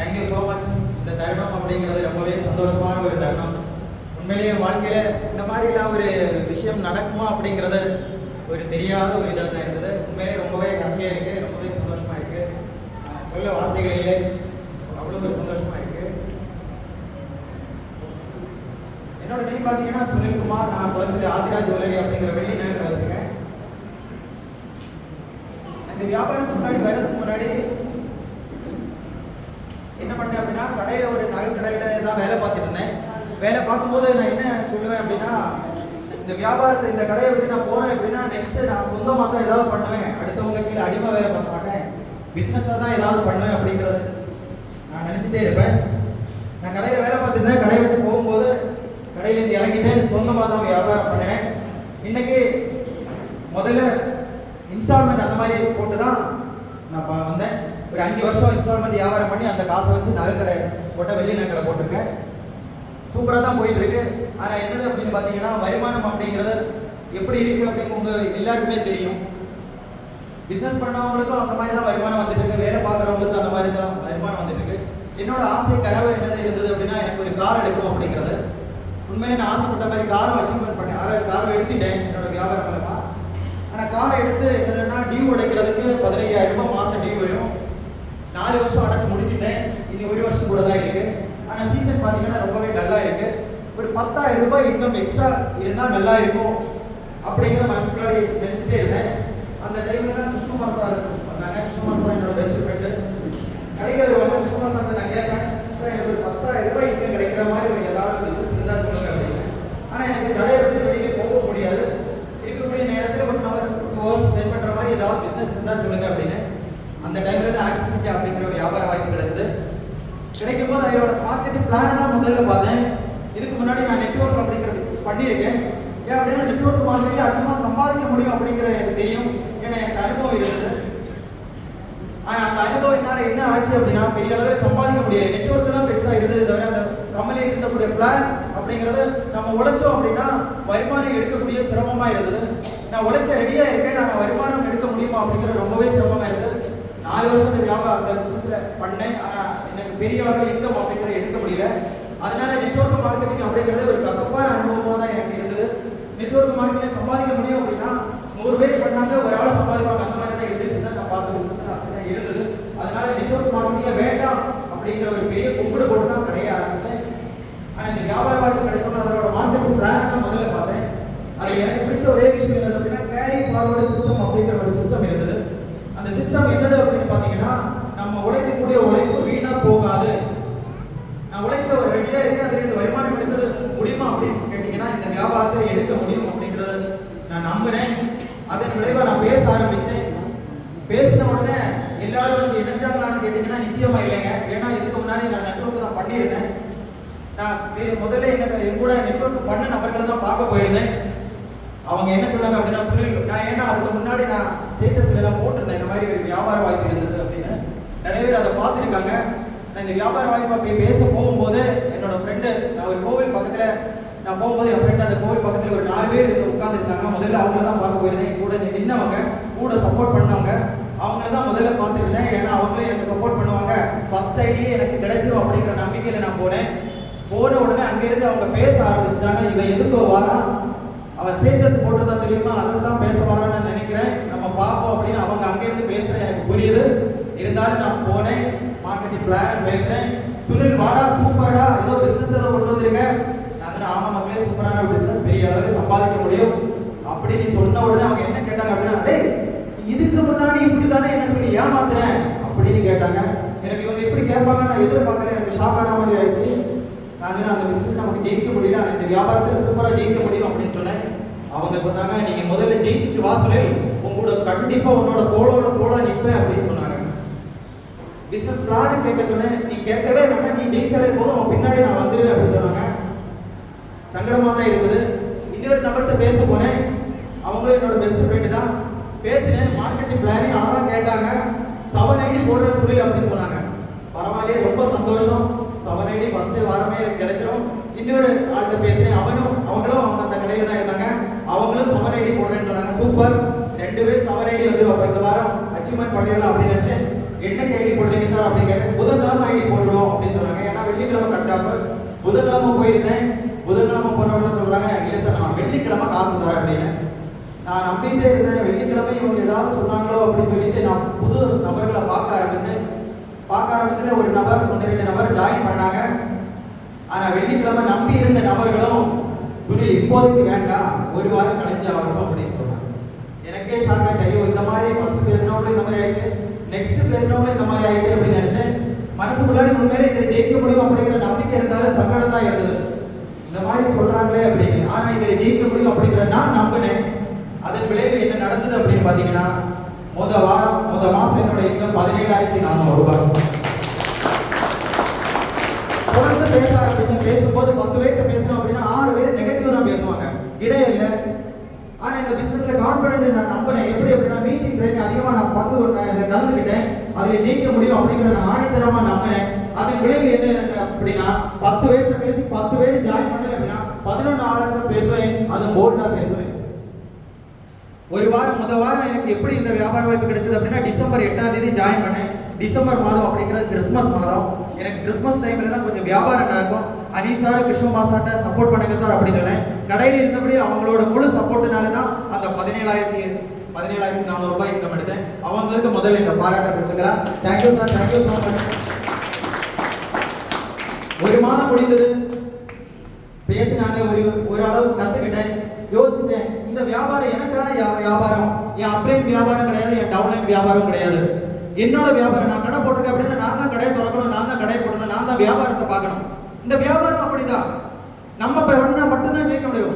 Thank you so much இந்த தருணம் அப்படிங்கிறது ரொம்பவே சந்தோஷமான ஒரு தருணம். உண்மையிலேயே வாழ்க்கையில் இந்த மாதிரிலாம் ஒரு விஷயம் நடக்குமா அப்படிங்கிறது ஒரு தெரியாத ஒரு இதாக தான் இருந்தது. உண்மையிலே ரொம்பவே ஹாப்பியாக இருக்குது ரொம்பவே சந்தோஷமாக இருக்குது சொல்ல வார்த்தைகளிலே அவ்வளோ ஒரு சந்தோஷமாக இருக்குது என்னோட நேம் பார்த்தீங்கன்னா சுனில்குமார் நான் குழந்தை ஆதிராஜ் உலகி அப்படிங்கிற வெள்ளி நேரத்தில் வச்சுருக்கேன். இந்த வியாபாரத்துக்கு முன்னாடி வரதுக்கு முன்னாடி என்ன பண்ணேன் அப்படின்னா கடையில் ஒரு நகை கடையில் தான் வேலை பார்த்துட்டு இருந்தேன். வேலை பார்க்கும்போது நான் என்ன சொல்லுவேன் அப்படின்னா இந்த வியாபாரத்தை இந்த கடையை விட்டு நான் போனேன் அப்படின்னா நெக்ஸ்ட் நான் சொந்தமாக தான் ஏதாவது பண்ணுவேன். அடுத்தவங்க கீழே அடிமை வேலை பண்ண மாட்டேன். பிஸ்னஸாக தான் ஏதாவது பண்ணுவேன் அப்படிங்கிறது நான் நினச்சிட்டே இருப்பேன். நான் கடையில் வேலை பார்த்துருந்தேன் கடையை விட்டு போகும்போது கடையிலேருந்து இறங்கிட்டு சொந்தமாக தான் வியாபாரம் பண்ணினேன். இன்னைக்கு முதல்ல இன்ஸ்டால்மெண்ட் அந்த மாதிரி போட்டு தான் நான் பா- வந்தேன். ஒரு அஞ்சு வருஷம் இன்ஸ்டால்மெண்ட் வியாபாரம் பண்ணி அந்த காசை வச்சு நகை கடை போட்ட வெள்ளி நகை கடை போட்டிருக்கேன். சூப்பராக தான் போயிட்டு இருக்கு ஆனால் என்னது அப்படின்னு பார்த்தீங்கன்னா வருமானம் அப்படிங்கிறது எப்படி இருக்கு அப்படின்னு உங்க எல்லாருக்குமே தெரியும். பிஸ்னஸ் பண்ணவங்களுக்கும் அந்த மாதிரி தான் வருமானம் வந்துட்டு இருக்கு வேலை பார்க்குறவங்களுக்கும் அந்த மாதிரி தான் வருமானம் வந்துட்டு இருக்கு என்னோட ஆசை கனவு என்னதான் இருந்தது அப்படின்னா எனக்கு ஒரு கார் எடுக்கணும் அப்படிங்கிறது. உண்மையிலே நான் ஆசைப்பட்ட மாதிரி காரை அச்சீவ்மெண்ட் பண்ணேன். ஆறு காரை எடுத்துட்டேன் என்னோட வியாபாரம் மூலமா. ஆனால் காரை எடுத்து என்னதுன்னா டியூ உடைக்கிறதுக்கு பதினையாயிரம் ரூபாய் மாசம் டியூ நாலு வருஷம் அடைச்சு முடிச்சுட்டேன். இனி ஒரு வருஷம் கூட தான் இருக்கு. ஆனால் சீசன் பார்த்தீங்கன்னா ரொம்பவே டல்லாக இருக்கு. ஒரு பத்தாயிரம் ரூபாய் இன்கம் எக்ஸ்ட்ரா இருந்தால் நல்லா இருக்கும் அப்படிங்கிற மனசுக்குள்ளாடி நினைச்சிட்டே இருந்தேன். அந்த டைம்ல தான் கிருஷ்ணகுமார் சார் வந்தாங்க. கிருஷ்ணகுமார் சார் என்னோட பெஸ்ட் ஃப்ரெண்டு கிடைக்கிறது வந்து கிருஷ்ணகுமார் சார் நான் கேட்பேன் சார் எனக்கு ஒரு பத்தாயிரம் ரூபாய் இன்கம் கிடைக்கிற மாதிரி ஒரு ஏதாவது பிசினஸ் இருந்தால் சொல்லுங்க அப்படின்னு. ஆனால் எனக்கு கடையை விட்டு வெளியே போக முடியாது. இருக்கக்கூடிய நேரத்தில் one hour two hours spend பண்ணுற மாதிரி ஏதாவது பிசினஸ் இருந்தால் சொல்லுங்க அப்படின்னு. அந்த டைம்ல இருந்து ஆக்சிஸ் இந்தியா அப்படிங்கிற ஒரு வியாபார வாய்ப்பு கிடைச்சது. கிடைக்கும் போது அதோட பார்த்துட்டு பிளானை தான் முதல்ல பார்த்தேன். இதுக்கு முன்னாடி நான் நெட்வொர்க் அப்படிங்கிற பிசினஸ் பண்ணியிருக்கேன். ஏன் அப்படின்னா நெட்வொர்க் மாதிரி அதிகமாக சம்பாதிக்க முடியும் அப்படிங்கிற எனக்கு தெரியும். ஏன்னா எனக்கு அனுபவம் இருந்தது. அந்த அனுபவம் என்ன என்ன ஆச்சு அப்படின்னா பெரிய அளவில் சம்பாதிக்க முடியாது நெட்ஒர்க் தான் பெருசாக இருந்தது தவிர அந்த கம்பெனி இருந்தக்கூடிய பிளான் அப்படிங்கிறது நம்ம உழைச்சோம் அப்படின்னா வருமானம் எடுக்கக்கூடிய சிரமமாக இருந்தது. நான் உழைக்க ரெடியாக இருக்கேன். நான் வருமானம் எடுக்க முடியுமா அப்படிங்கிறது ரொம்பவே சிரமமாக இருந்தது. நாலு வருஷம் வியாபாரம் அந்த பிசினஸ்ல பண்ணேன். ஆனா எனக்கு பெரிய அளவில் இன்கம் அப்படிங்கிறத எடுக்க முடியல. அதனால நெட்வொர்க் மார்க்கெட்டிங் அப்படிங்கிறது ஒரு கசப்பான அனுபவமா தான் எனக்கு இருந்தது. நெட்வொர்க் மார்க்கெட்டிங் சம்பாதிக்க முடியும் அப்படின்னா நூறு பேர் பண்ணாங்க ஒரு ஆள் சம்பாதிப்பாங்க அந்த மாதிரி தான் இருந்துட்டு இருந்தா நான் பார்த்த பிசினஸ் அப்படிதான் இருந்தது அதனால நெட்வொர்க் மார்க்கெட்டிங்கே வேண்டாம் அப்படிங்கிற ஒரு பெரிய கும்பிடு போட்டு தான் கடைய ஆரம்பிச்சேன் ஆனா இந்த வியாபார வாய்ப்பு கிடைச்சோம்னா அதோட மார்க்கெட்டிங் பிளான் தான் முதல்ல பார்த்தேன் அது எனக்கு பிடிச்ச ஒரே விஷயம் என்னது அப்படின்னா கேரி ஃபார்வர்டு சிஸ்டம் அப்படிங்கிற ஒரு சிஸ்டம் இருந்தது அந்த சிஸ்டம் என்னது அப்படின்னு பார்த்தீங்கன்னா நம்ம உழைக்கக்கூடிய உழைப்பு வீணா போகாது நான் உழைக்க ஒரு ரெடியா இருக்கேன் அதுல இந்த வருமானம் எடுக்கிறது முடியுமா அப்படின்னு கேட்டீங்கன்னா இந்த வியாபாரத்தை எடுக்க முடியும் அப்படிங்கறத நான் நம்பினேன் அதன் விளைவா நான் பேச ஆரம்பிச்சேன் பேசின உடனே எல்லாரும் வந்து இணைஞ்சாங்களான்னு கேட்டீங்கன்னா நிச்சயமா இல்லைங்க ஏன்னா இதுக்கு முன்னாடி நான் நெட்ஒர்க் நான் பண்ணியிருந்தேன். நான் முதல்ல என்ன என் கூட நெட்வொர்க் பண்ண நபர்களை தான் பார்க்க போயிருந்தேன். அவங்க என்ன சொன்னாங்க அப்படின்னா சுனில் நான் ஏன்னா அதுக்கு முன்னாடி நான் ஸ்டேட்டஸ்ல எல்லாம் போட்டிருந்தேன். இந்த மாதிரி ஒரு வியாபார வாய்ப்பு இருந்தது அப்படின்னு. நிறைய பேர் அதை பார்த்துருக்காங்க. நான் இந்த வியாபார வாய்ப்பை போய் பேச போகும்போது என்னோட ஃப்ரெண்டு நான் ஒரு கோவில் பக்கத்தில் நான் போகும்போது என் ஃப்ரெண்ட் அந்த கோவில் பக்கத்தில் ஒரு நாலு பேர் உட்காந்துருந்தாங்க முதல்ல அவங்கள தான் பார்க்க போயிருந்தேன். என் கூட நின்னவங்க கூட சப்போர்ட் பண்ணவங்க. தான் முதல்ல பார்த்துருந்தேன் ஏன்னா அவங்களே எனக்கு சப்போர்ட் பண்ணுவாங்க. ஃபர்ஸ்ட் ஐடியே எனக்கு கிடைச்சிரும் அப்படிங்கிற நம்பிக்கையில நான் போனேன். போன உடனே அங்கேருந்து அவங்க பேச ஆரம்பிச்சிட்டாங்க. இவன் எதுக்கோ வரான் அவன் ஸ்டேட்டஸ் போட்டுருந்தா தெரியுமா? அதை தான் பேச வரான்னு நினைக்கிறேன். நம்ம பார்ப்போம் அப்படின்னு அவங்க அங்கேருந்து பேசுகிறேன் எனக்கு புரியுது. இருந்தாலும் நான் போனேன். மார்க்கெட்டிங் பிளான் பேசுகிறேன் சுனில் வாடா சூப்பர்டா. ஏதோ பிஸ்னஸ் ஏதோ கொண்டு வந்திருக்கேன் நான் சொன்னேன், ஆமா மக்களே சூப்பரான பிஸ்னஸ் பெரிய அளவுக்கு சம்பாதிக்க முடியும். அப்படின்னு சொன்ன உடனே அவங்க என்ன கேட்டாங்க அப்படின்னா டேய் இதுக்கு முன்னாடி இப்படி தானே என்ன சொல்லி ஏமாத்துறேன் அப்படின்னு கேட்டாங்க. எனக்கு இவங்க எப்படி கேட்பாங்க? நான் எதிர்பார்க்குறேன். எனக்கு ஷாக்கான மாதிரி ஆயிடுச்சு. நான் அந்த பிசினஸ் நமக்கு ஜெயிக்க முடியல. நான் இந்த வியாபாரத்தில் சூப்பராக ஜெயிக்க முடியும் அப்படின்னு சொன்னேன். அவங்க சொன்னாங்க நீங்கள் முதல்ல ஜெயிச்சுட்டு வாசலில் உங்களோட கண்டிப்பாக உன்னோட தோளோட தோளாக நிற்பேன் அப்படின்னு சொன்னாங்க. பிசினஸ் பிளான் கேட்க சொன்னேன். நீ கேட்கவே வேண்டாம். நீ ஜெயிச்சாலே போதும். அவன் பின்னாடி நான் வந்துடுவேன் அப்படின்னு சொன்னாங்க. சங்கடமாக தான் இருக்குது இன்னொரு நபர்கிட்ட பேச போனேன். அவங்களும் என்னோட பெஸ்ட் ஃப்ரெண்டு தான். பேசினேன் மார்க்கெட்டிங் பிளானிங் அழகாக கேட்டாங்க செவன் ஐடி போடுற சொல்லி அப்படின்னு போனாங்க பரவாயில்லையே ரொம்ப சந்தோஷம். செவன் ஐடி ஃபஸ்ட்டு வாரமே எனக்கு கிடைச்சிடும் இன்னொரு ஆள்கிட்ட பேசினேன் அவனும் அவங்களும் அவங்க அந்த கடையில் தான் இருந்தாங்க. அவங்களும் செவன் ஐடி போடுறேன்னு சொன்னாங்க. சூப்பர் ரெண்டு பேரும் செவன் ஐடி வந்துடும் அப்போ இந்த வாரம் அச்சீவ்மெண்ட் பண்ணிடலாம் அப்படின்னு நினச்சேன். என்னைக்கு ஐடி போடுறீங்க சார் அப்படின்னு கேட்டேன். புதன்கிழமை ஐடி போட்டுருவோம் அப்படின்னு சொன்னாங்க. ஏன்னா வெள்ளிக்கிழமை கட்டாம புதன்கிழமை போயிருந்தேன். புதன்கிழமை போடுறோம்னு சொல்கிறாங்க இல்லை சார் நான் வெள்ளிக்கிழமை காசு தரேன் அப்படின்னு. நான் நம்பிட்டே இருந்தேன். வெள்ளிக்கிழமை இவங்க ஏதாவது சொன்னாங்களோ அப்படின்னு சொல்லிட்டு நான் புது நபர்களை பார்க்க ஆரம்பிச்சேன். பார்க்க ஆரம்பிச்சதுல ஒரு நபர் ஒன்று ரெண்டு நபர் ஜாயின் பண்ணாங்க. ஆனால் வெள்ளிக்கிழமை நம்பி இருந்த நபர்களும் சுனில் இப்போதைக்கு வேண்டாம். ஒரு வாரம் கழிஞ்சு ஆகட்டும் அப்படின்னு சொன்னாங்க. எனக்கே ஷாக் ஆயிட்டு ஐயோ இந்த மாதிரி ஃபஸ்ட்டு பேசினவங்களும் இந்த மாதிரி ஆயிட்டு நெக்ஸ்ட் பேசினவங்களும் இந்த மாதிரி ஆயிட்டு அப்படின்னு நினைச்சேன். மனசுக்குள்ளாடி உண்மையிலே இதில் ஜெயிக்க முடியும் அப்படிங்கிற நம்பிக்கை இருந்தாலும் சங்கடம் தான் இருந்தது. இந்த மாதிரி சொல்கிறாங்களே அப்படின்னு. ஆனால் இதில் ஜெயிக்க முடியும் அப்படிங்கிற நான் நம்பினேன். அதன் விளைவு என்ன நடந்தது அப்படின்னு பார்த்தீங்கன்னா முத வாரம் முத மாசம் என்னோட இன்கம் பதினேழாயிரத்தி நானூறு ரூபாய். தொடர்ந்து பேச ஆரம்பிச்சு பேசும்போது பத்து பேர்கிட்ட பேசணும் அப்படின்னா ஆறு பேர் நெகட்டிவ் தான் பேசுவாங்க. இடையே இல்லை. ஆனா இந்த பிசினஸ்ல கான்ஃபிடென்ட் நான் நம்புறேன். எப்படி அப்படின்னா மீட்டிங் ட்ரைனிங் அதிகமா நான் பங்கு கொண்டேன் இதில் கலந்துக்கிட்டேன். அதில் ஜெயிக்க முடியும் அப்படிங்கிற நான் ஆணித்தரமாக நம்பினேன் அதன் விளைவு என்ன அப்படின்னா பத்து பேர்கிட்ட பேசி பத்து பேர் ஜாயின் பண்ணல அப்படின்னா பதினொன்று ஆளுங்க பேசுவேன். அது போல்டாக பேசுவேன். ஒரு வாரம் முத வாரம் எனக்கு எப்படி இந்த வியாபார வாய்ப்பு கிடைச்சது அப்படின்னா டிசம்பர் எட்டாம் தேதி ஜாயின் பண்ணேன். டிசம்பர் மாதம் அப்படிங்கிறது கிறிஸ்மஸ் மாதம். எனக்கு கிறிஸ்மஸ் டைம்ல தான் கொஞ்சம் வியாபாரம் நடக்கும். அனி சார் கிருஷ்ணமா சார்ட்ட சப்போர்ட் பண்ணுங்க சார் அப்படின்னு சொன்னேன். கடையில் இருந்தபடி அவங்களோட முழு சப்போர்ட்டுனால தான் அந்த பதினேழாயிரத்தி பதினேழாயிரத்தி நானூறு ரூபாய் இன்கம் எடுத்தேன். அவங்களுக்கு முதல்ல இந்த பாராட்ட கொடுத்துக்கிறேன். தேங்க்யூ சார் தேங்க்யூ சார் ஒரு மாதம் முடிந்தது. பேசினாங்க ஒரு ஒரு அளவு கத்துக்கிட்டேன். யோசி இந்த வியாபாரம் எனக்கான வியாபாரம். என் அப்ளைன் வியாபாரம் கிடையாது என் டவுன்லைன் வியாபாரம் கிடையாது. என்னோட வியாபாரம் நான் கடை போட்டிருக்கேன் அப்படின்னா நான் தான் கடையை திறக்கணும் நான் தான் கடையை போடணும் நான் தான் வியாபாரத்தை பார்க்கணும். இந்த வியாபாரம் அப்படிதான். நம்ம பண்ணா மட்டும்தான் ஜெயிக்க முடியும்.